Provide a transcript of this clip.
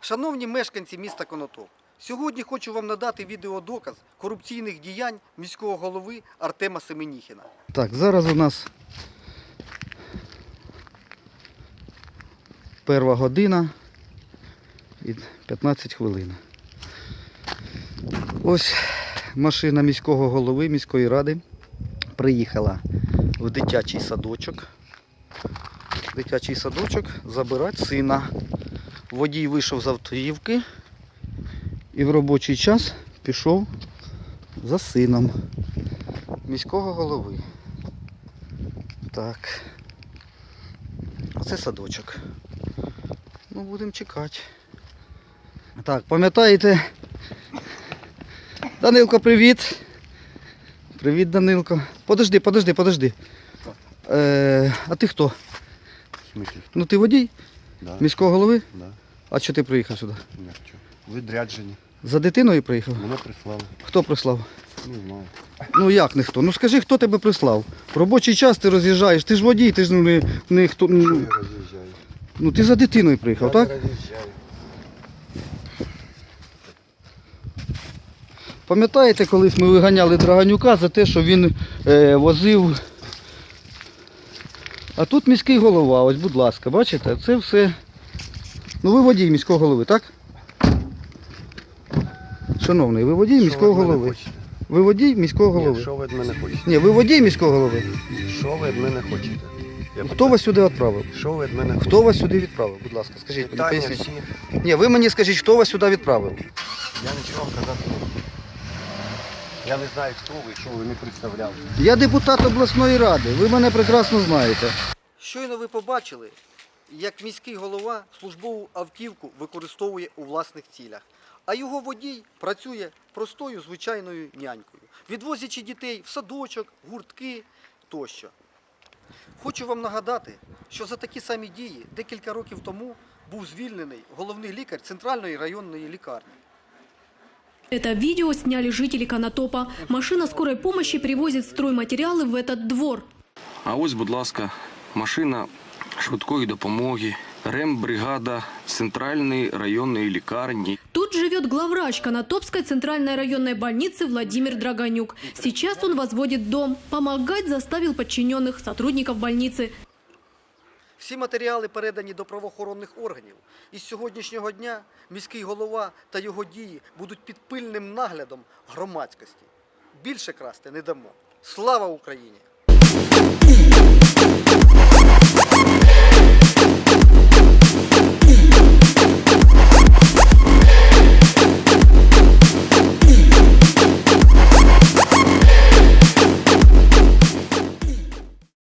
Шановні мешканці міста Конотоп, сьогодні хочу вам надати відеодоказ корупційних діянь міського голови Артема Семеніхіна. Так, зараз у нас перша година і 15 хвилин. Ось машина міського голови міської ради приїхала в дитячий садочок. Дитячий садочок забирати сина. Водій вийшов з автівки і в робочий час пішов за сином міського голови. Так. Оце садочок. Ну, будемо чекати. Так, пам'ятаєте? Данилко, привіт. Привіт, Данилко. Подожди, подожди, подожди. Е, а ти хто? Ну ти водій Да, міського голови? да. А чого ти приїхав сюди? Ні, що? Відряджені. За дитиною приїхав? Мене прислали. Хто прислав? Не знаю. Ну як ніхто? Ну скажи, хто тебе прислав? В робочий час ти роз'їжджаєш, ти ж водій, ти ж ну, не, не хто. Я Ну, роз'їжджаю. ну ти за дитиною приїхав, Я так? не роз'їжджаю. Пам'ятаєте, колись ми виганяли Драганюка за те, що він е, возив. А тут міський голова, ось, будь ласка, бачите, це все. Ну ви водій міського голови, так? Шановний, ви водій міського голови. Ви водій міського голови. що ви від мене хочете? Ні, ви водій міського голови. Що ви від мене хочете? Я Хто питаю. вас сюди відправив? Що ви від мене хочете? Хто вас сюди відправив? Будь ласка, скажіть мені, Питання поясніть. всі. Ні, ви мені скажіть, хто вас сюди відправив? Я нічого вам казати не буду. Я не знаю, хто ви, що ви не представляли. Я депутат обласної ради, ви мене прекрасно знаєте. Щойно ви побачили, як міський голова службову автівку використовує у власних цілях, а його водій працює простою звичайною нянькою, відвозячи дітей в садочок, гуртки тощо. Хочу вам нагадати, що за такі самі дії декілька років тому був звільнений головний лікар Центральної районної лікарні. Это видео сняли жители Конотопа. Машина скорой помощи привозит стройматериалы в этот двор. А ось, будь ласка, машина швидкої допомоги, рембригада центральної районної лікарні. Тут живет главврач Конотопской центральной районной больницы Владимир Драгонюк. Сейчас он возводит дом. Помогать заставил подчиненных сотрудников больницы. Всі матеріали передані до правоохоронних органів. І з сьогоднішнього дня міський голова та його дії будуть під пильним наглядом громадськості. Більше красти не дамо. Слава Україні!